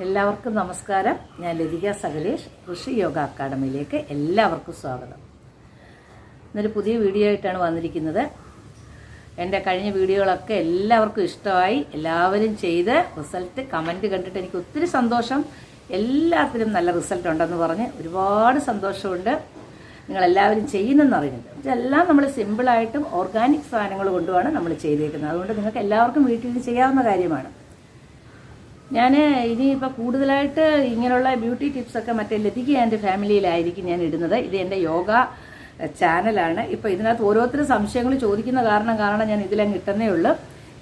എല്ലാവർക്കും നമസ്കാരം. ഞാൻ ലതിക സകലേഷ് കൃഷി യോഗ അക്കാഡമിയിലേക്ക് എല്ലാവർക്കും സ്വാഗതം. ഇന്നൊരു പുതിയ വീഡിയോ ആയിട്ടാണ് വന്നിരിക്കുന്നത്. എന്റെ കഴിഞ്ഞ വീഡിയോകളൊക്കെ എല്ലാവർക്കും ഇഷ്ടമായി. എല്ലാവരും ചെയ്ത് റിസൾട്ട് കമന്റ് കണ്ടിട്ട് എനിക്ക് ഒത്തിരി സന്തോഷം. എല്ലാത്തിനും നല്ല റിസൾട്ട് ഉണ്ടെന്ന് പറഞ്ഞ് ഒരുപാട് സന്തോഷമുണ്ട്. നിങ്ങളെല്ലാവരും ചെയ്യുന്നെന്ന് അറിയുന്നുണ്ട്. ഇതെല്ലാം നമ്മൾ സിമ്പിളായിട്ടും ഓർഗാനിക് സാധനങ്ങൾ കൊണ്ടുമാണ് നമ്മൾ ചെയ്തേക്കുന്നത്. അതുകൊണ്ട് നിങ്ങൾക്ക് എല്ലാവർക്കും വീട്ടിൽ ചെയ്യാവുന്ന കാര്യമാണ്. ഞാൻ ഇനിയിപ്പോൾ കൂടുതലായിട്ട് ഇങ്ങനെയുള്ള ബ്യൂട്ടി ടിപ്സൊക്കെ മറ്റേ ലതിക എന്റെ ഫാമിലിയിലായിരിക്കും ഞാൻ ഇടുന്നത്. ഇത് എന്റെ യോഗ ചാനലാണ് ഇപ്പോൾ ഇതിനകത്ത് ഓരോരുത്തരും സംശയങ്ങൾ ചോദിക്കുന്ന കാരണം കാരണം ഞാൻ ഇതിലങ്ങ് ഇട്ടുന്നേ ഉള്ളൂ.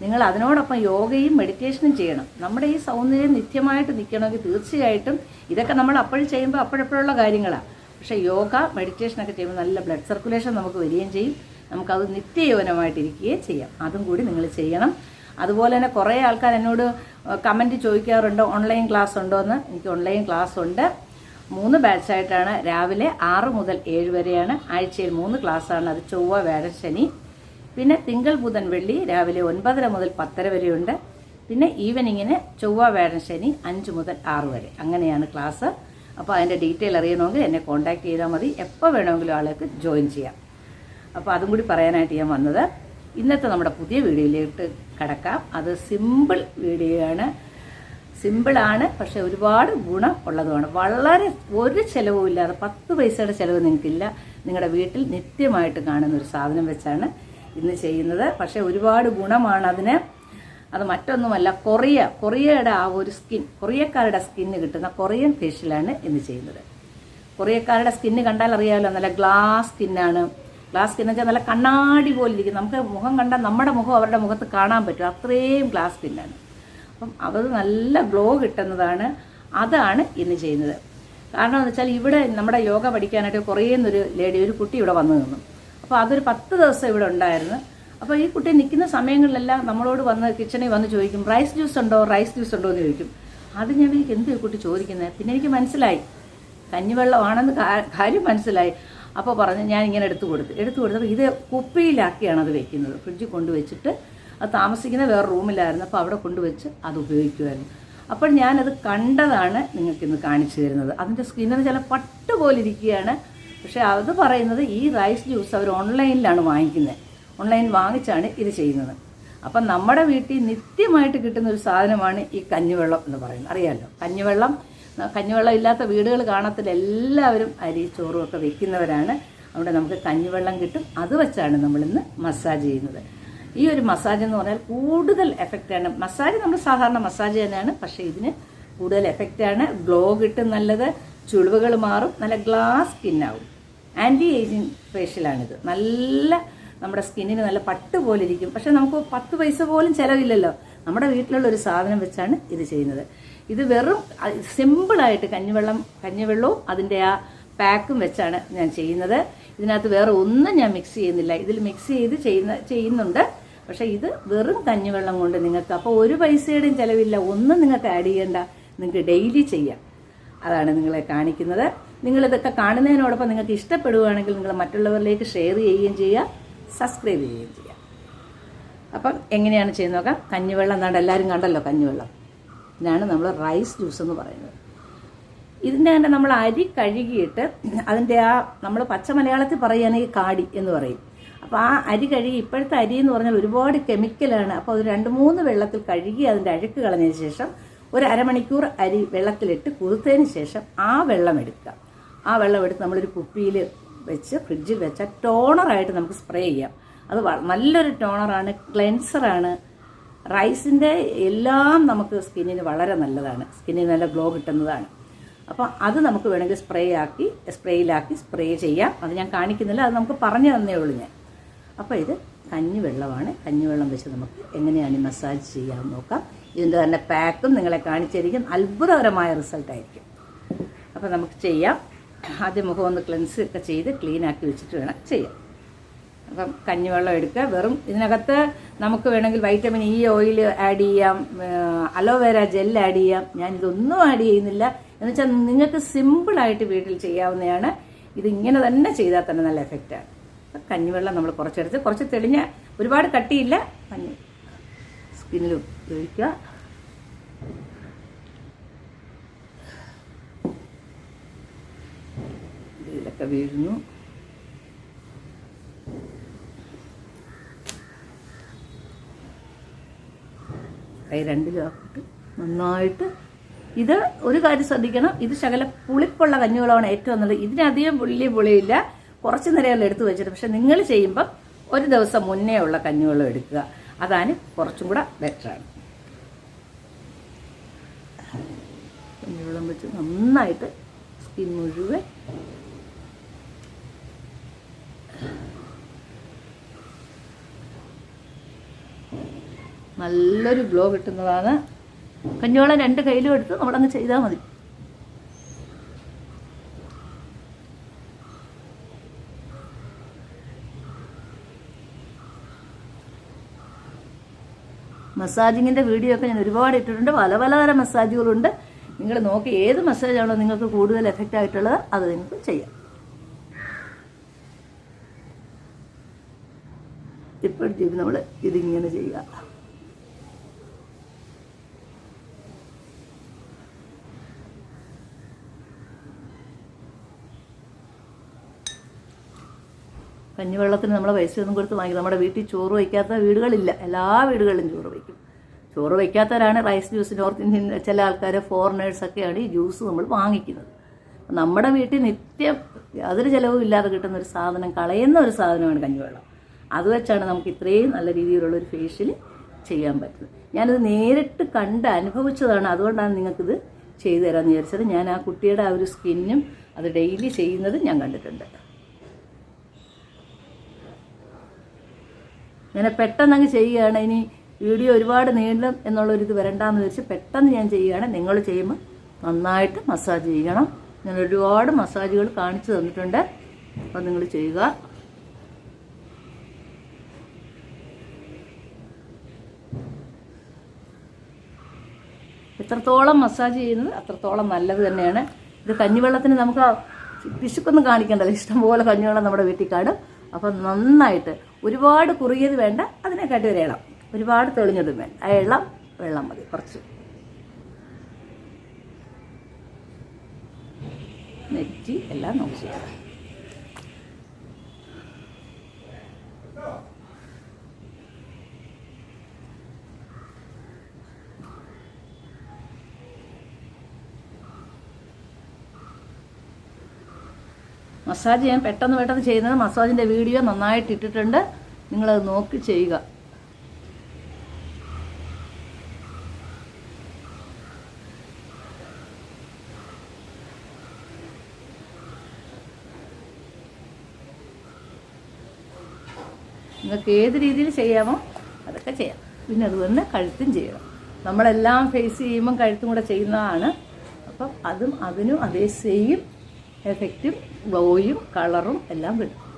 നിങ്ങൾ അതിനോടൊപ്പം യോഗയും മെഡിറ്റേഷനും ചെയ്യണം. നമ്മുടെ ഈ സൗന്ദര്യം നിത്യമായിട്ട് നിൽക്കണമെങ്കിൽ തീർച്ചയായിട്ടും ഇതൊക്കെ നമ്മൾ അപ്പോൾ ചെയ്യുമ്പോൾ അപ്പോഴപ്പോഴുള്ള കാര്യങ്ങളാണ് പക്ഷേ യോഗ മെഡിറ്റേഷനൊക്കെ ചെയ്യുമ്പോൾ നല്ല ബ്ലഡ് സർക്കുലേഷൻ നമുക്ക് വരികയും ചെയ്യും. നമുക്കത് നിത്യയൗവനമായിട്ടിരിക്കുകയും ചെയ്യാം. അതും കൂടി നിങ്ങൾ ചെയ്യണം. അതുപോലെ തന്നെ കുറേ ആൾക്കാർ എന്നോട് കമന്റ് ചോദിക്കാറുണ്ട് ഓൺലൈൻ ക്ലാസ് ഉണ്ടോ എന്ന് എനിക്ക് ഓൺലൈൻ ക്ലാസ് ഉണ്ട്. മൂന്ന് ബാച്ചായിട്ടാണ് രാവിലെ ആറ് മുതൽ ഏഴ് വരെയാണ്. ആഴ്ചയിൽ മൂന്ന് ക്ലാസ്സാണ് അത് ചൊവ്വ വ്യാഴം ശനി. പിന്നെ തിങ്കൾ ബുധൻ വെള്ളി രാവിലെ ഒൻപതര മുതൽ പത്തര വരെയുണ്ട്. പിന്നെ ഈവനിങ്ങിന് ചൊവ്വ വ്യാഴം ശനി അഞ്ച് മുതൽ ആറ് വരെ. അങ്ങനെയാണ് ക്ലാസ് അപ്പോൾ അതിന്റെ ഡീറ്റെയിൽ അറിയണമെങ്കിൽ എന്നെ കോൺടാക്ട് ചെയ്താൽ മതി. എപ്പോൾ വേണമെങ്കിലും ആൾക്ക് ജോയിൻ ചെയ്യാം. അപ്പോൾ അതും കൂടി പറയാനായിട്ട് ഞാൻ വന്നത്. ഇന്നത്തെ നമ്മുടെ പുതിയ വീഡിയോയിലേക്ക് കടക്കാം. അത് സിമ്പിൾ വീഡിയോ ആണ് സിമ്പിളാണ് പക്ഷെ ഒരുപാട് ഗുണം ഉള്ളതുമാണ്. വളരെ ഒരു ചിലവും ഇല്ലാതെ പത്ത് പൈസയുടെ ചിലവ് നിങ്ങൾക്കില്ല. നിങ്ങളുടെ വീട്ടിൽ നിത്യമായിട്ട് കാണുന്ന ഒരു സാധനം വെച്ചാണ് ഇന്ന് ചെയ്യുന്നത്. പക്ഷെ ഒരുപാട് ഗുണമാണ് അതിന്. അത് മറ്റൊന്നുമല്ല കൊറിയ കൊറിയയുടെ ആ ഒരു സ്കിൻ കൊറിയക്കാരുടെ സ്കിന്ന് കിട്ടുന്ന കൊറിയൻ ഫേഷ്യലാണ് ഇന്ന് ചെയ്യുന്നത്. കൊറിയക്കാരുടെ സ്കിന്ന് കണ്ടാൽ അറിയാമല്ലോ നല്ല ഗ്ലാസ് സ്കിന്നാണ് ഗ്ലാസ് വെച്ചാൽ നല്ല കണ്ണാടി പോലെ ഇരിക്കും. നമുക്ക് മുഖം കണ്ടാൽ നമ്മുടെ മുഖം അവരുടെ മുഖത്ത് കാണാൻ പറ്റും. അത്രയും ഗ്ലാസ് സ്കിന്നാണ് അപ്പം അത് നല്ല ഗ്ലോ കിട്ടുന്നതാണ്. അതാണ് ഇന്ന് ചെയ്യുന്നത്. കാരണം എന്ന് വെച്ചാൽ ഇവിടെ നമ്മുടെ യോഗ പഠിക്കാനായിട്ട് കുറേ ഒരു ലേഡി ഒരു കുട്ടി ഇവിടെ വന്നു നിന്നു. അപ്പോൾ അതൊരു പത്ത് ദിവസം ഇവിടെ ഉണ്ടായിരുന്നു. അപ്പോൾ ഈ കുട്ടി നിൽക്കുന്ന സമയങ്ങളിലെല്ലാം നമ്മളോട് വന്ന് കിച്ചണിൽ വന്ന് ചോദിക്കും റൈസ് ജ്യൂസ് ഉണ്ടോ? റൈസ് ജ്യൂസ് ഉണ്ടോ? എന്ന് ചോദിക്കും. അത് ഞാൻ എനിക്ക് എന്ത് കുട്ടി ചോദിക്കുന്നത് പിന്നെ എനിക്ക് മനസ്സിലായി. കഞ്ഞിവെള്ളമാണെന്ന് കാര്യം മനസ്സിലായി. അപ്പോൾ പറഞ്ഞ് ഞാൻ ഇങ്ങനെ എടുത്തു കൊടുത്തു എടുത്തു കൊടുത്തപ്പോൾ ഇത് കുപ്പിയിലാക്കിയാണ് അത് വെക്കുന്നത്. ഫ്രിഡ്ജിൽ കൊണ്ടുവച്ചിട്ട് അത് താമസിക്കുന്ന വേറെ റൂമിലായിരുന്നു. അപ്പോൾ അവിടെ കൊണ്ടുവച്ച് അത് ഉപയോഗിക്കുമായിരുന്നു അപ്പോൾ ഞാനത് കണ്ടതാണ് നിങ്ങൾക്കിന്ന് കാണിച്ചു തരുന്നത്. അതിന്റെ സ്കിന്നിന് ചില പട്ട് പോലെ ഇരിക്കുകയാണ് പക്ഷേ അത് പറയുന്നത് ഈ റൈസ് ജ്യൂസ് അവർ ഓൺലൈനിലാണ് വാങ്ങിക്കുന്നത്. ഓൺലൈൻ വാങ്ങിച്ചാണ് ഇത് ചെയ്യുന്നത്. അപ്പം നമ്മുടെ വീട്ടിൽ നിത്യമായിട്ട് കിട്ടുന്ന ഒരു സാധനമാണ് ഈ കഞ്ഞിവെള്ളം എന്ന് പറയുന്നത്. അറിയാമല്ലോ കഞ്ഞിവെള്ളം കഞ്ഞിവെള്ളം ഇല്ലാത്ത വീടുകൾ കാണത്തില്ല. എല്ലാവരും അരി ചോറും ഒക്കെ വെക്കുന്നവരാണ്. അവിടെ നമുക്ക് കഞ്ഞിവെള്ളം കിട്ടും. അത് വെച്ചാണ് നമ്മളിന്ന് മസാജ് ചെയ്യുന്നത്. ഈ ഒരു മസാജ് എന്ന് പറഞ്ഞാൽ കൂടുതൽ എഫക്റ്റാണ് മസാജ് നമ്മൾ സാധാരണ മസാജ് തന്നെയാണ്. പക്ഷേ ഇതിന് കൂടുതൽ എഫക്റ്റാണ് ഗ്ലോ കിട്ടും നല്ലത്. ചുളിവുകൾ മാറും. നല്ല ഗ്ലാസ് സ്കിന്നാവും ആന്റി ഏജിങ് ഫേഷ്യലാണിത് നല്ല നമ്മുടെ സ്കിന്നിന് നല്ല പട്ട് പോലെ ഇരിക്കും. പക്ഷെ നമുക്ക് പത്ത് പൈസ പോലും ചിലവില്ലല്ലോ. നമ്മുടെ വീട്ടിലുള്ള ഒരു സാധനം വെച്ചാണ് ഇത് ചെയ്യുന്നത്. ഇത് വെറും സിമ്പിളായിട്ട് കഞ്ഞിവെള്ളം കഞ്ഞിവെള്ളവും അതിന്റെ ആ പാക്കും വെച്ചാണ് ഞാൻ ചെയ്യുന്നത്. ഇതിനകത്ത് വേറെ ഒന്നും ഞാൻ മിക്സ് ചെയ്യുന്നില്ല. ഇതിൽ മിക്സ് ചെയ്ത് ചെയ്യുന്ന ചെയ്യുന്നുണ്ട്. പക്ഷേ ഇത് വെറും കഞ്ഞിവെള്ളം കൊണ്ട് നിങ്ങൾക്ക് അപ്പോൾ ഒരു പൈസയുടെയും ചിലവില്ല. ഒന്നും നിങ്ങൾക്ക് ആഡ് ചെയ്യേണ്ട. നിങ്ങൾക്ക് ഡെയിലി ചെയ്യാം. അതാണ് നിങ്ങളെ കാണിക്കുന്നത്. നിങ്ങളിതൊക്കെ കാണുന്നതിനോടൊപ്പം നിങ്ങൾക്ക് ഇഷ്ടപ്പെടുകയാണെങ്കിൽ നിങ്ങൾ മറ്റുള്ളവരിലേക്ക് ഷെയർ ചെയ്യുകയും ചെയ്യുക സബ്സ്ക്രൈബ് ചെയ്യുകയും ചെയ്യുക. അപ്പം എങ്ങനെയാണ് ചെയ്യുന്നത് നോക്കാം? കഞ്ഞിവെള്ളം എന്നാണ്ട് എല്ലാവരും കണ്ടല്ലോ കഞ്ഞിവെള്ളം. ഇതാണ് നമ്മൾ റൈസ് ജ്യൂസ് എന്ന് പറയുന്നത്. ഇതിന്റെ തന്നെ നമ്മൾ അരി കഴുകിയിട്ട് അതിന്റെ ആ നമ്മൾ പച്ച മലയാളത്തിൽ പറയുകയാണെങ്കിൽ കാടി എന്ന് പറയും. അപ്പോൾ ആ അരി കഴുകി ഇപ്പോഴത്തെ അരി എന്ന് പറഞ്ഞാൽ ഒരുപാട് കെമിക്കലാണ് അപ്പോൾ അത് രണ്ട് മൂന്ന് വെള്ളത്തിൽ കഴുകി അതിന്റെ അഴുക്ക് കളഞ്ഞതിന് ശേഷം ഒരു അരമണിക്കൂർ അരി വെള്ളത്തിലിട്ട് കുതിർത്തതിന് ശേഷം ആ വെള്ളം എടുക്കുക. ആ വെള്ളം എടുത്ത് നമ്മളൊരു കുപ്പിയിൽ വെച്ച് ഫ്രിഡ്ജിൽ വെച്ചാൽ ടോണറായിട്ട് നമുക്ക് സ്പ്രേ ചെയ്യാം. അത് നല്ലൊരു ടോണറാണ് ക്ലെൻസറാണ്. റൈസിന്റെ എല്ലാം നമുക്ക് സ്കിന്നിന് വളരെ നല്ലതാണ്. സ്കിന്നിന് നല്ല ഗ്ലോ കിട്ടുന്നതാണ്. അപ്പോൾ അത് നമുക്ക് വേണമെങ്കിൽ സ്പ്രേ ആക്കി സ്പ്രേയിലാക്കി സ്പ്രേ ചെയ്യാം. അത് ഞാൻ കാണിക്കുന്നില്ല അത് നമുക്ക് പറഞ്ഞു തന്നേ ഉള്ളൂ ഞാൻ. അപ്പോൾ ഇത് കഞ്ഞിവെള്ളമാണ്. കഞ്ഞിവെള്ളം വെച്ച് നമുക്ക് എങ്ങനെയാണ് ഈ മസാജ് ചെയ്യാൻ നോക്കാം. ഇതിന്റെ തന്നെ പാക്കും നിങ്ങളെ കാണിച്ചിരിക്കും. അത്ഭുതകരമായ റിസൾട്ടായിരിക്കും അപ്പോൾ നമുക്ക് ചെയ്യാം. ആദ്യം മുഖം ഒന്ന് ക്ലെൻസ് ഒക്കെ ചെയ്ത് ക്ലീനാക്കി വെച്ചിട്ട് വേണം ചെയ്യാം അപ്പം കഞ്ഞിവെള്ളം എടുക്കുക. വെറും ഇതിനകത്ത് നമുക്ക് വേണമെങ്കിൽ വൈറ്റമിൻ ഇ ഓയിൽ ആഡ് ചെയ്യാം അലോവേര ജെൽ ആഡ് ചെയ്യാം. ഞാൻ ഇതൊന്നും ആഡ് ചെയ്യുന്നില്ല. എന്ന് വെച്ചാൽ നിങ്ങൾക്ക് സിമ്പിളായിട്ട് വീട്ടിൽ ചെയ്യാവുന്നതാണ്. ഇത് ഇങ്ങനെ തന്നെ ചെയ്താൽ തന്നെ നല്ല എഫക്റ്റാണ് അപ്പം കഞ്ഞിവെള്ളം നമ്മൾ കുറച്ചെടുത്ത് കുറച്ച് തെളിഞ്ഞ ഒരുപാട് കട്ടിയില്ല. കഞ്ഞി സ്കിന്നിൽ ഉപയോഗിക്കുക. ഇതിലൊക്കെ വീഴുന്നു. കൈ രണ്ടിലാക്കിട്ട് നന്നായിട്ട് ഇത് ഒരു കാര്യം ശ്രദ്ധിക്കണം. ഇത് ശകല പുളിപ്പുള്ള കഞ്ഞിവെള്ളമാണ് ഏറ്റവും നല്ലത്. ഇതിനധികം പുള്ളി പുളിയില്ല. കുറച്ച് നേരം എടുത്തു വെച്ചിട്ട്. പക്ഷെ നിങ്ങൾ ചെയ്യുമ്പം ഒരു ദിവസം മുന്നേ ഉള്ള കഞ്ഞിവെള്ളം എടുക്കുക. അതാണ് കുറച്ചും കൂടെ ബെറ്ററാണ് കഞ്ഞിവെള്ളം വെച്ച് നന്നായിട്ട് സ്കിൻ മുഴുവൻ നല്ലൊരു ഗ്ലോ കിട്ടുന്നതാണ്. കഞ്ഞോളം രണ്ട് കയ്യിലും എടുത്ത് നമ്മളങ്ങ് ചെയ്താൽ മതി. മസാജിങ്ങിന്റെ വീഡിയോ ഒക്കെ ഞാൻ ഒരുപാട് ഇട്ടിട്ടുണ്ട്. പല പലതരം മസാജുകളുണ്ട്. നിങ്ങൾ നോക്കി ഏത് മസാജാണോ നിങ്ങൾക്ക് കൂടുതൽ എഫക്റ്റ് ആയിട്ടുള്ളത് അത് നിങ്ങൾക്ക് ചെയ്യാം. ഇപ്പോഴത്തേക്ക് നമ്മൾ ഇതിങ്ങനെ ചെയ്യുക. കഞ്ഞിവെള്ളത്തിന് നമ്മൾ പൈസയൊന്നും കൊടുത്ത് വാങ്ങി നമ്മുടെ വീട്ടിൽ ചോറ് വയ്ക്കാത്ത വീടുകളില്ല. എല്ലാ വീടുകളിലും ചോറ് വയ്ക്കും. ചോറ് വയ്ക്കാത്തവരാണ് റൈസ് ജ്യൂസ് നോർത്ത് ഇന്ത്യൻ ചില ആൾക്കാർ ഫോറിനേഴ്സൊക്കെയാണ് ഈ ജ്യൂസ് നമ്മൾ വാങ്ങിക്കുന്നത്. നമ്മുടെ വീട്ടിൽ നിത്യം യാതൊരു ചിലവും ഇല്ലാതെ കിട്ടുന്ന ഒരു സാധനം കളയുന്ന ഒരു സാധനമാണ് കഞ്ഞിവെള്ളം. അത് വെച്ചാണ് നമുക്ക് ഇത്രയും നല്ല രീതിയിലുള്ള ഒരു ഫേഷ്യൽ ചെയ്യാൻ പറ്റുന്നത്. ഞാനിത് നേരിട്ട് കണ്ട് അനുഭവിച്ചതാണ്. അതുകൊണ്ടാണ് നിങ്ങൾക്കിത് ചെയ്തു തരാമെന്ന് വിചാരിച്ചത്. ഞാൻ ആ കുട്ടിയുടെ ആ ഒരു സ്കിന്നും അത് ഡെയിലി ചെയ്യുന്നതും ഞാൻ കണ്ടിട്ടുണ്ട്. ഇങ്ങനെ പെട്ടെന്ന് അങ്ങ് ചെയ്യുകയാണ്. ഇനി വീഡിയോ ഒരുപാട് നീളും എന്നുള്ളൊരിത് വരണ്ടാന്ന് വെച്ച് പെട്ടെന്ന് ഞാൻ ചെയ്യുകയാണ്. നിങ്ങൾ ചെയ്യുമ്പോൾ നന്നായിട്ട് മസാജ് ചെയ്യണം. ഞാൻ ഒരുപാട് മസാജുകൾ കാണിച്ചു തന്നിട്ടുണ്ട്. അപ്പം നിങ്ങൾ ചെയ്യുക. എത്രത്തോളം മസാജ് ചെയ്യുന്നത് അത്രത്തോളം നല്ലത് തന്നെയാണ്. ഇത് കഞ്ഞിവെള്ളത്തിന് നമുക്ക് വിശുക്കൊന്നും കാണിക്കണ്ടല്ലോ. ഇഷ്ടംപോലെ കഞ്ഞിവെള്ളം നമ്മുടെ വീട്ടിൽ കാണും അപ്പം നന്നായിട്ട് ഒരുപാട് കുറുകിയത് വേണ്ട അതിനെക്കാട്ടി ഒരു ഇളം. ഒരുപാട് തെളിഞ്ഞതും വേണ്ട. ആ ഇളം വെള്ളം മതി കുറച്ച്. നെറ്റി എല്ലാം നോക്കി. ചെയ്യാം മസാജ് ഞാൻ പെട്ടെന്ന് പെട്ടെന്ന് ചെയ്യുന്നത് മസാജിന്റെ വീഡിയോ നന്നായിട്ട് ഇട്ടിട്ടുണ്ട്. നിങ്ങളത് നോക്കി ചെയ്യുക. നിങ്ങൾക്ക് ഏത് രീതിയിൽ ചെയ്യാമോ അതൊക്കെ ചെയ്യാം. പിന്നെ അതുപോലെ കഴുത്തും ചെയ്യണം. നമ്മളെല്ലാം ഫേസ് ചെയ്യുമ്പം കഴുത്തും കൂടെ ചെയ്യുന്നതാണ്. അപ്പം അതും അതിനും അതേ സെയിം എഫക്റ്റും ഗ്ലോയും കളറും എല്ലാം കിട്ടും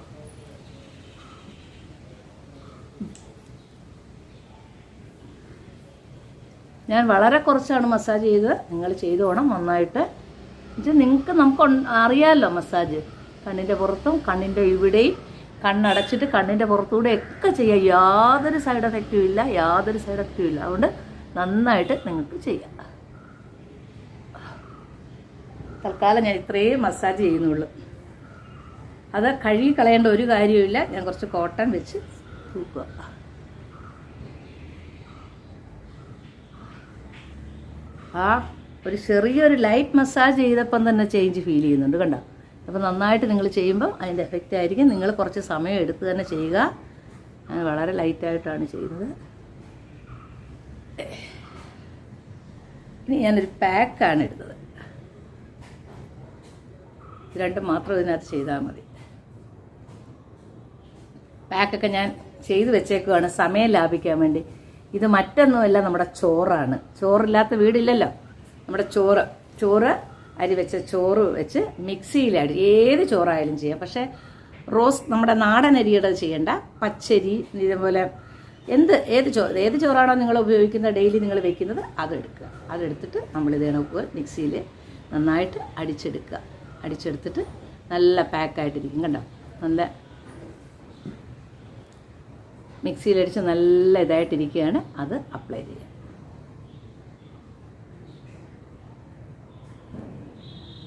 ഞാൻ വളരെ കുറച്ചാണ് മസാജ് ചെയ്തത്. നിങ്ങൾ ചെയ്തോണം നന്നായിട്ട്. എന്നുവെച്ചാൽ നിങ്ങൾക്ക് നമുക്ക് അറിയാമല്ലോ മസാജ് കണ്ണിന്റെ പുറത്തും കണ്ണിന്റെ ഇവിടെയും. കണ്ണടച്ചിട്ട് കണ്ണിന്റെ പുറത്തൂടെ ഒക്കെ ചെയ്യാം. യാതൊരു സൈഡ് എഫക്റ്റും ഇല്ല. യാതൊരു സൈഡ് എഫക്റ്റും ഇല്ല. അതുകൊണ്ട് നന്നായിട്ട് നിങ്ങൾക്ക് ചെയ്യാം. തൽക്കാലം ഞാൻ ഇത്രയും മസാജ് ചെയ്യുന്നുള്ളൂ. അത് കഴുകി കളയേണ്ട ഒരു കാര്യമില്ല ഞാൻ കുറച്ച് കോട്ടൺ വെച്ച് തൂക്കുക. ആ ഒരു ചെറിയൊരു ലൈറ്റ് മസാജ് ചെയ്തപ്പം തന്നെ ചേഞ്ച് ഫീൽ ചെയ്യുന്നുണ്ട് കണ്ടോ? അപ്പോൾ നന്നായിട്ട് നിങ്ങൾ ചെയ്യുമ്പം അതിന്റെ എഫക്റ്റ് ആയിരിക്കും. നിങ്ങൾ കുറച്ച് സമയം എടുത്ത് തന്നെ ചെയ്യുക. ഞാൻ വളരെ ലൈറ്റായിട്ടാണ് ചെയ്യുന്നത്. ഇനി ഞാനൊരു പാക്കാണ് എടുത്തത്. ഇത് രണ്ടും മാത്രം ഇതിനകത്ത് ചെയ്താൽ മതി. പാക്കൊക്കെ ഞാൻ ചെയ്ത് വെച്ചേക്കുവാണ്. സമയം ലാഭിക്കാൻ വേണ്ടി. ഇത് മറ്റൊന്നുമല്ല നമ്മുടെ ചോറാണ്. ചോറില്ലാത്ത വീടില്ലല്ലോ. നമ്മുടെ ചോറ്. ചോറ് അരി വെച്ച ചോറ് വെച്ച് മിക്സിയിലാടി ഏത് ചോറായാലും ചെയ്യാം. പക്ഷേ റോസ് നമ്മുടെ നാടൻ അരിയുടെ ചെയ്യേണ്ട. പച്ചരി ഇതേപോലെ എന്ത് ഏത് ചോ ഏത് ചോറാണോ നിങ്ങൾ ഉപയോഗിക്കുന്നത് ഡെയിലി നിങ്ങൾ വെക്കുന്നത് അതെടുക്കുക അതെടുത്തിട്ട് നമ്മൾ ഇത് മിക്സിയിൽ നന്നായിട്ട് അടിച്ചെടുക്കുക. അടിച്ചെടുത്തിട്ട് നല്ല പാക്കായിട്ടിരിക്കും കണ്ടോ? നല്ല മിക്സിയിലടിച്ച് നല്ല ഇതായിട്ടിരിക്കുകയാണ്. അത് അപ്ലൈ ചെയ്യുക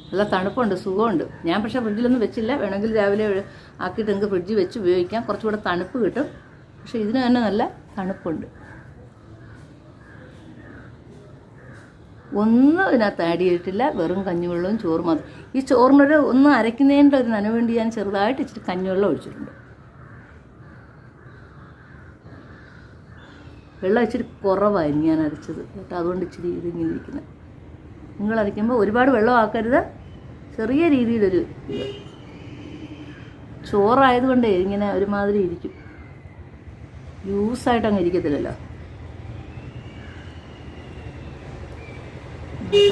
നല്ല തണുപ്പുണ്ട് സുഖമുണ്ട്. ഞാൻ പക്ഷേ ഫ്രിഡ്ജിലൊന്നും വെച്ചില്ല. വേണമെങ്കിൽ രാവിലെ ആക്കിയിട്ട് നിങ്ങൾക്ക് ഫ്രിഡ്ജിൽ വെച്ച് ഉപയോഗിക്കാം. കുറച്ചുകൂടെ തണുപ്പ് കിട്ടും. പക്ഷേ ഇതിന് തന്നെ നല്ല തണുപ്പുണ്ട്. ഒന്നും ഇതിനകത്ത് ആഡ് ചെയ്തിട്ടില്ല. വെറും കഞ്ഞിവെള്ളവും ചോറും മാത്രം. ഈ ചോറിനൊരു ഒന്ന് അരയ്ക്കുന്നതിന്റെ ഒരു നനവ് വേണ്ടി ഞാൻ ചെറുതായിട്ട് ഇച്ചിരി കഞ്ഞിവെള്ളം ഒഴിച്ചിട്ടുണ്ട്. വെള്ളം ഇച്ചിരി കുറവായിരുന്നു ഞാൻ അരച്ചത്. കേട്ടോ അതുകൊണ്ട് ഇച്ചിരി ഇതിങ്ങനെ ഇരിക്കുന്നത് നിങ്ങൾ അരയ്ക്കുമ്പോൾ ഒരുപാട് വെള്ളം ആക്കരുത്. ചെറിയ രീതിയിലൊരു ഇത്. ചോറായതുകൊണ്ടേ ഇങ്ങനെ ഒരുമാതിരി ഇരിക്കും. ലൂസായിട്ട് അങ്ങ് ഇരിക്കത്തില്ലല്ലോ.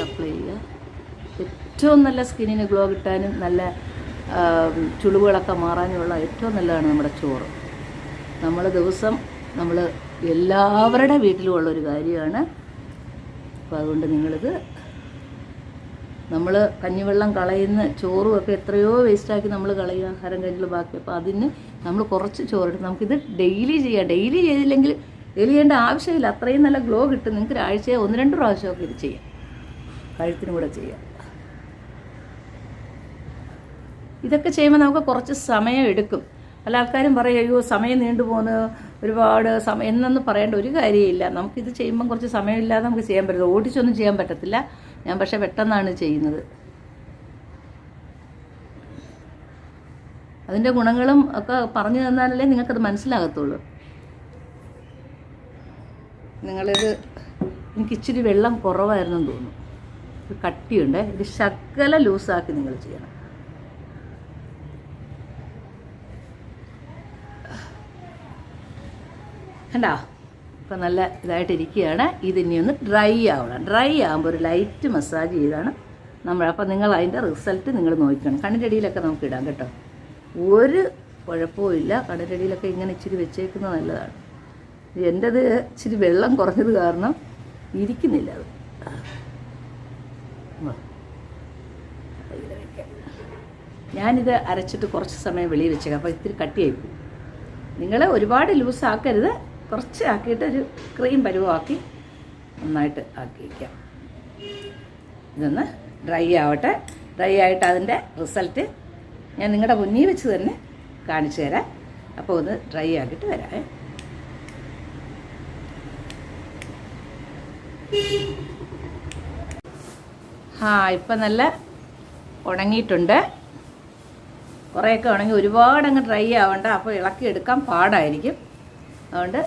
അപ്ലൈ ചെയ്യുക. ഏറ്റവും നല്ല സ്കിന്നിന് ഗ്ലോ കിട്ടാനും നല്ല ചുളിവുകളൊക്കെ മാറാനുമുള്ള ഏറ്റവും നല്ലതാണ് നമ്മുടെ ചോറ്. നമ്മൾ ദിവസം നമ്മൾ എല്ലാവരുടെ വീട്ടിലും ഉള്ളൊരു കാര്യമാണ്. അപ്പോൾ അതുകൊണ്ട് നിങ്ങളിത് നമ്മൾ കഞ്ഞിവെള്ളം കളയുന്ന ചോറും ഒക്കെ എത്രയോ വേസ്റ്റാക്കി നമ്മൾ കളയുക ആഹാരം കഴിഞ്ഞുള്ള ബാക്കി. അപ്പോൾ അതിന് നമ്മൾ കുറച്ച് ചോറെടുക്കും നമുക്കിത് ഡെയിലി ചെയ്യാം. ഡെയിലി ചെയ്തില്ലെങ്കിൽ ഡെയിലി ചെയ്യേണ്ട ആവശ്യമില്ല. അത്രയും നല്ല ഗ്ലോ കിട്ടും. നിങ്ങൾക്ക് ഒരാഴ്ച ഒന്ന് രണ്ട് പ്രാവശ്യമൊക്കെ ഇത് ചെയ്യാം. കഴുത്തിനും കൂടെ ചെയ്യാം. ഇതൊക്കെ ചെയ്യുമ്പോൾ നമുക്ക് കുറച്ച് സമയം എടുക്കും. പല ആൾക്കാരും പറയും അയ്യോ സമയം നീണ്ടു പോകുന്നു ഒരുപാട് സമയം എന്നൊന്ന് പറയേണ്ട ഒരു കാര്യമില്ല. നമുക്കിത് ചെയ്യുമ്പം കുറച്ച് സമയമില്ലാതെ നമുക്ക് ചെയ്യാൻ പറ്റില്ല ഓടിച്ചൊന്നും ചെയ്യാൻ പറ്റത്തില്ല. ഞാൻ പക്ഷേ പെട്ടെന്നാണ് ചെയ്യുന്നത്. അതിന്റെ ഗുണങ്ങളും ഒക്കെ പറഞ്ഞു തന്നാലല്ലേ നിങ്ങൾക്കത് മനസ്സിലാകത്തുള്ളൂ. നിങ്ങളിത് എനിക്ക് ഇച്ചിരി വെള്ളം കുറവായിരുന്നെന്ന് തോന്നുന്നു. കട്ടിയുണ്ട്. ഇത് ശക്കല ലൂസാക്കി നിങ്ങൾ ചെയ്യണം. കണ്ടോ? ഇപ്പം നല്ല ഇതായിട്ട് ഇരിക്കുകയാണ് ഇതിനി ഒന്ന് ഡ്രൈ ആവണം. ഡ്രൈ ആകുമ്പോൾ ഒരു ലൈറ്റ് മസാജ് ചെയ്താണ് നമ്മൾ. അപ്പം നിങ്ങൾ അതിന്റെ റിസൾട്ട് നിങ്ങൾ നോക്കണം. കണ്ണിന്റെ അടിയിലൊക്കെ നമുക്ക് ഇടാം കേട്ടോ. ഒരു കുഴപ്പവും ഇല്ല. കണ്ണിന്റെ അടിയിലൊക്കെ ഇങ്ങനെ ഇച്ചിരി വെച്ചേക്കുന്നത് നല്ലതാണ്. എന്റെത് ഇച്ചിരി വെള്ളം കുറഞ്ഞത് കാരണം ഇരിക്കുന്നില്ല അത് വാ. കയ്യിൽ വെക്കാം. ഞാനിത് അരച്ചിട്ട് കുറച്ച് സമയം വെളിയിൽ വെച്ചേക്കാം. അപ്പോൾ ഇത്തിരി കട്ടിയായിപ്പോയി നിങ്ങൾ ഒരുപാട് ലൂസ് ആക്കരുത്. കുറച്ച് ആക്കിയിട്ട് ഒരു ക്രീം പരുവമാക്കി നന്നായിട്ട് ആക്കി വയ്ക്കാം ഇതൊന്ന് ഡ്രൈ ആവട്ടെ. ഡ്രൈ ആയിട്ട് അതിന്റെ റിസൾട്ട് ഞാൻ നിങ്ങളുടെ മുന്നിൽ വെച്ച് തന്നെ കാണിച്ചു തരാം. അപ്പോൾ ഒന്ന് ഡ്രൈ ആക്കിയിട്ട് വരാം ആ ഇപ്പം നല്ല ഉണങ്ങിയിട്ടുണ്ട്. കുറേയൊക്കെ ഉണങ്ങി ഒരുപാട് അങ്ങ് ഡ്രൈ ആവണ്ട. അപ്പോൾ ഇളക്കി എടുക്കാൻ പാടായിരിക്കും. അതുകൊണ്ട്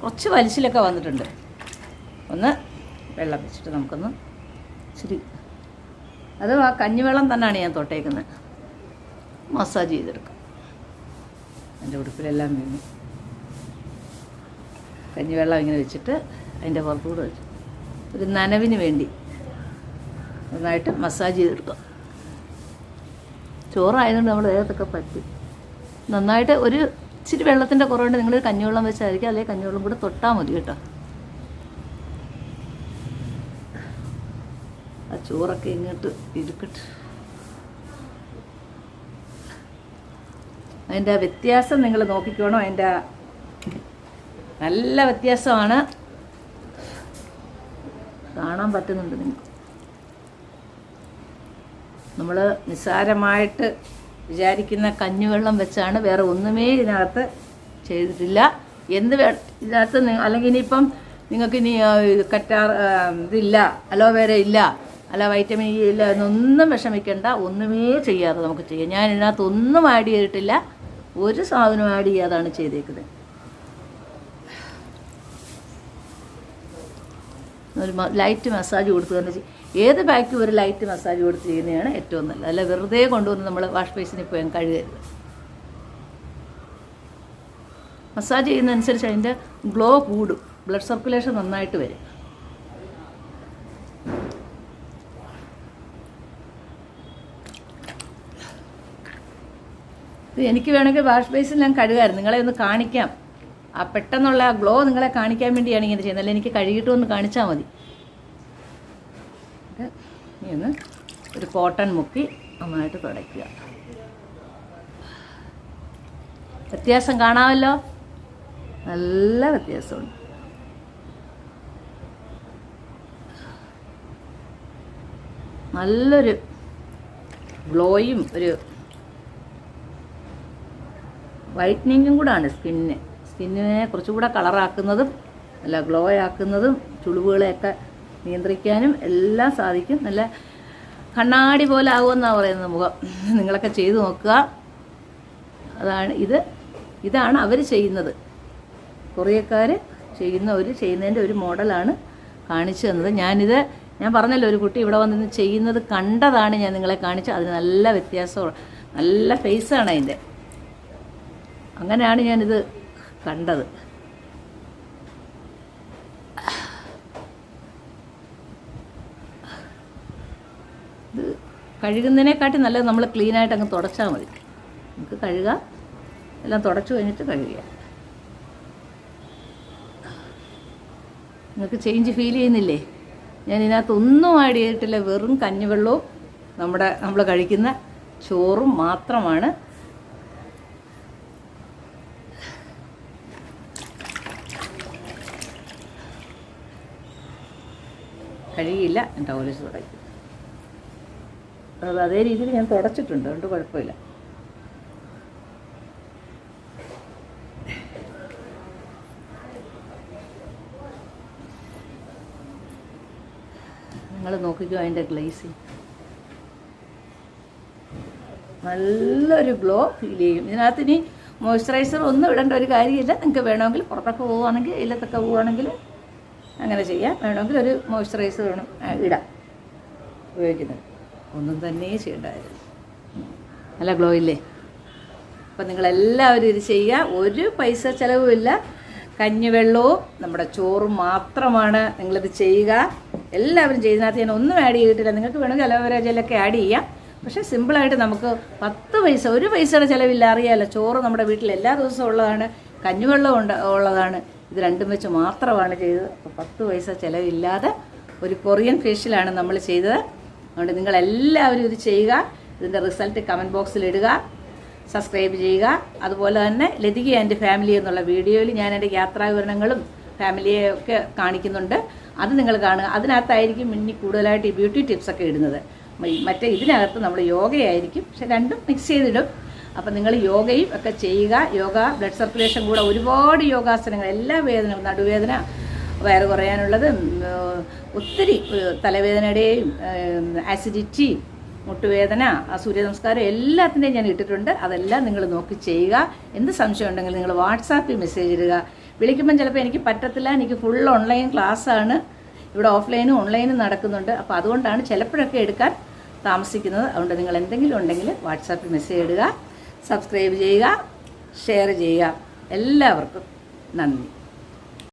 കുറച്ച് വലിച്ചിലൊക്കെ വന്നിട്ടുണ്ട്. ഒന്ന് വെള്ളം വെച്ചിട്ട് നമുക്കൊന്ന് ഇച്ചിരി അത് ആ കഞ്ഞിവെള്ളം തന്നെയാണ് ഞാൻ തൊട്ടേക്കുന്നത്. മസാജ് ചെയ്തെടുക്കും. എന്റെ ഉടുപ്പിലെല്ലാം വീണു. കഞ്ഞിവെള്ളം ഇങ്ങനെ വെച്ചിട്ട് അതിന്റെ പുറത്തുകൂടെ വെച്ചു. ഒരു നനവിന് വേണ്ടി നന്നായിട്ട് മസാജ് ചെയ്തെടുക്കാം. ചോറായതുകൊണ്ട് നമ്മൾ ദേഹത്തൊക്കെ പറ്റി. നന്നായിട്ട് ഒരു ഇച്ചിരി വെള്ളത്തിന്റെ കുറവുണ്ട്. നിങ്ങൾ കഞ്ഞിവെള്ളം വെച്ചായിരിക്കും അല്ലെങ്കിൽ കഞ്ഞിവെള്ളം കൂടെ തൊട്ടാൽ മതി കേട്ടോ. ആ ചോറൊക്കെ ഇങ്ങോട്ട് ഇരിക്കട്ടെ. അതിന്റെ വ്യത്യാസം നിങ്ങൾ നോക്കിക്കോണം. അതിന്റെ നല്ല വ്യത്യാസമാണ്. കാണാൻ പറ്റുന്നുണ്ട് നിങ്ങൾക്ക്. നമ്മൾ നിസ്സാരമായിട്ട് വിചാരിക്കുന്ന കഞ്ഞിവെള്ളം വെച്ചാണ് വേറെ ഒന്നുമേ ഇതിനകത്ത് ചെയ്തിട്ടില്ല. എന്ത് വേ ഇതിനകത്ത് അല്ലെങ്കിൽ ഇനിയിപ്പം നിങ്ങൾക്ക് ഇനി കറ്റാർ ഇതില്ല അലോവേര ഇല്ല അല്ല വൈറ്റമിൻ ഇ ഇല്ല എന്നൊന്നും വിഷമിക്കേണ്ട. ഒന്നുമേ ചെയ്യാതെ നമുക്ക് ചെയ്യാം. ഞാൻ ഇതിനകത്ത് ഒന്നും ആഡ് ചെയ്തിട്ടില്ല. ഒരു സാധനവും ആഡ് ചെയ്യാതാണ് ചെയ്തേക്കുന്നത്. ഒരു ലൈറ്റ് മസാജ് കൊടുക്കുക തന്നെ ചെയ്യും ഏത് ബാക്കും ഒരു ലൈറ്റ് മസാജ് കൊടുത്ത് ചെയ്യുന്നതാണ് ഏറ്റവും നല്ലത്. അല്ല വെറുതെ കൊണ്ടുവന്ന് നമ്മൾ വാഷ് ബേസിനിൽ പോയാൽ കഴുകരുത്. മസാജ് ചെയ്യുന്നതനുസരിച്ച് അതിന്റെ ഗ്ലോ കൂടും. ബ്ലഡ് സർക്കുലേഷൻ നന്നായിട്ട് വരും. എനിക്ക് വേണമെങ്കിൽ വാഷ് ബേസിൽ ഞാൻ കഴുകായിരുന്നു. നിങ്ങളെ ഒന്ന് കാണിക്കാം. ആ പെട്ടെന്നുള്ള ഗ്ലോ നിങ്ങളെ കാണിക്കാൻ വേണ്ടിയാണ് ഇങ്ങനെ ചെയ്യുന്നത്. അല്ലെങ്കിൽ എനിക്ക് കഴുകിയിട്ട് ഒന്ന് കാണിച്ചാൽ മതി ഇന്ന് ഒരു കോട്ടൺ മുക്കി നന്നായിട്ട് തുടയ്ക്കുക. വ്യത്യാസം കാണാമല്ലോ? നല്ല വ്യത്യാസമുണ്ട്. നല്ലൊരു ഗ്ലോയും ഒരു വൈറ്റ്നിങ്ങും കൂടാണ് സ്കിന്നിന് സ്കിന്നിനെ കുറച്ചുകൂടെ കളറാക്കുന്നതും നല്ല ഗ്ലോ ആക്കുന്നതും ചുളിവുകളെയൊക്കെ നിയന്ത്രിക്കാനും എല്ലാം സാധിക്കും. നല്ല കണ്ണാടി പോലെ ആകുമെന്നാണ് പറയുന്നത് മുഖം. നിങ്ങളൊക്കെ ചെയ്തു നോക്കുക. അതാണ് ഇത്. ഇതാണ് അവർ ചെയ്യുന്നത്. കൊറിയക്കാർ ചെയ്യുന്ന ഒരു ചെയ്യുന്നതിന്റെ ഒരു മോഡലാണ് കാണിച്ചു തന്നത്. ഞാനിത് ഞാൻ പറഞ്ഞല്ലോ ഒരു കുട്ടി ഇവിടെ വന്നിരുന്ന് ചെയ്യുന്നത് കണ്ടതാണ് ഞാൻ നിങ്ങളെ കാണിച്ചത്. അതിന് നല്ല വ്യത്യാസമുള്ള നല്ല ഫേസാണ് അതിന്റെ അങ്ങനെയാണ് ഞാനിത് കണ്ടത്. ഇത് കഴുകുന്നതിനെക്കാട്ടി നല്ലത് നമ്മൾ ക്ലീനായിട്ട് അങ്ങ് തുടച്ചാൽ മതി. നമുക്ക് കഴുകാം. എല്ലാം തുടച്ചു കഴിഞ്ഞിട്ട് കഴുകുക നിങ്ങൾക്ക് ചേഞ്ച് ഫീൽ ചെയ്യുന്നില്ലേ? ഞാൻ ഇതിനകത്ത് ഒന്നും ആഡ് ചെയ്തിട്ടില്ല. വെറും കഞ്ഞിവെള്ളവും നമ്മുടെ നമ്മൾ കഴിക്കുന്ന ചോറും മാത്രമാണ് കഴുകിയില്ല ടവലിസ് തുടയ്ക്കും അത് അതേ രീതിയിൽ ഞാൻ തുടച്ചിട്ടുണ്ട് അതുകൊണ്ട് കുഴപ്പമില്ല. നിങ്ങൾ നോക്കിക്കോ അതിന്റെ ഗ്ലേസിങ്. നല്ലൊരു ഗ്ലോ ഫീൽ ചെയ്യും. ഇതിനകത്ത് ഇനി മോയ്സ്ചറൈസർ ഒന്നും ഇടേണ്ട ഒരു കാര്യമില്ല. നിങ്ങൾക്ക് വേണമെങ്കിൽ പുറത്തൊക്കെ പോവുകയാണെങ്കിൽ ഇല്ലത്തൊക്കെ പോവുകയാണെങ്കിൽ അങ്ങനെ ചെയ്യാം. വേണമെങ്കിൽ ഒരു മോയ്സ്ചറൈസർ വേണം ഇടാം. ഉപയോഗിക്കുന്നത്. ഒന്നും തന്നെ ചെയ്യണ്ടായിരുന്നു. നല്ല ഗ്ലോ ഇല്ലേ? അപ്പം നിങ്ങളെല്ലാവരും ഇത് ചെയ്യുക ഒരു പൈസ ചിലവുമില്ല. കഞ്ഞിവെള്ളവും നമ്മുടെ ചോറും മാത്രമാണ് നിങ്ങളിത് ചെയ്യുക. എല്ലാവരും ചെയ്യുന്നതിനകത്ത് ഞാൻ ഒന്നും ആഡ് ചെയ്തിട്ടില്ല. നിങ്ങൾക്ക് വേണമെങ്കിൽ അലോവേര ജെല്ലൊക്കെ ആഡ് ചെയ്യാം. പക്ഷേ സിമ്പിളായിട്ട് നമുക്ക് പത്ത് പൈസ ഒരു പൈസയുടെ ചിലവില്ല. അറിയാമല്ലോ ചോറ് നമ്മുടെ വീട്ടിൽ എല്ലാ ദിവസവും ഉള്ളതാണ് കഞ്ഞിവെള്ളം ഉണ്ട് ഉള്ളതാണ്. ഇത് രണ്ടും വെച്ച് മാത്രമാണ് ചെയ്തത്. അപ്പോൾ പത്ത് പൈസ ചിലവില്ലാതെ ഒരു കൊറിയൻ ഫേഷ്യലാണ് നമ്മൾ ചെയ്തത്. അതുകൊണ്ട് നിങ്ങളെല്ലാവരും ഇത് ചെയ്യുക. ഇതിന്റെ റിസൾട്ട് കമന്റ് ബോക്സിൽ ഇടുക. സബ്സ്ക്രൈബ് ചെയ്യുക. അതുപോലെ തന്നെ ലതിക ആൻഡ് ഫാമിലി എന്നുള്ള വീഡിയോയിൽ ഞാൻ എന്റെ യാത്രാ വിവരണങ്ങളും ഫാമിലിയെ ഒക്കെ കാണിക്കുന്നുണ്ട്. അത് നിങ്ങൾ കാണുക. അതിനകത്തായിരിക്കും ഇനി കൂടുതലായിട്ട് ഈ ബ്യൂട്ടി ടിപ്സൊക്കെ ഇടുന്നത്. മറ്റേ ഇതിനകത്ത് നമ്മൾ യോഗയായിരിക്കും. പക്ഷെ രണ്ടും മിക്സ് ചെയ്തിടും. അപ്പം നിങ്ങൾ യോഗയും ഒക്കെ ചെയ്യുക. യോഗ ബ്ലഡ് സർക്കുലേഷൻ കൂടെ ഒരുപാട് യോഗാസനങ്ങൾ എല്ലാ വേദനകളും നടുവേദന വയറ് കുറയാനുള്ളത് ഒത്തിരി തലവേദനയുടെയും ആസിഡിറ്റി മുട്ടുവേദന സൂര്യ നമസ്കാരം എല്ലാത്തിന്റെയും ഞാൻ ഇട്ടിട്ടുണ്ട്. അതെല്ലാം നിങ്ങൾ നോക്കി ചെയ്യുക. എന്ത് സംശയം ഉണ്ടെങ്കിൽ നിങ്ങൾ വാട്സാപ്പിൽ മെസ്സേജ് ഇടുക. വിളിക്കുമ്പം ചിലപ്പോൾ എനിക്ക് പറ്റത്തില്ല. എനിക്ക് ഫുൾ ഓൺലൈൻ ക്ലാസ്സാണ് ഇവിടെ ഓഫ്ലൈനും ഓൺലൈനും നടക്കുന്നുണ്ട്. അപ്പോൾ അതുകൊണ്ടാണ് ചിലപ്പോഴൊക്കെ എടുക്കാൻ താമസിക്കുന്നത്. അതുകൊണ്ട് നിങ്ങൾ എന്തെങ്കിലും ഉണ്ടെങ്കിൽ വാട്സാപ്പിൽ മെസ്സേജ് ഇടുക. സബ്സ്ക്രൈബ് ചെയ്യുക ഷെയർ ചെയ്യുക. എല്ലാവർക്കും നന്ദി.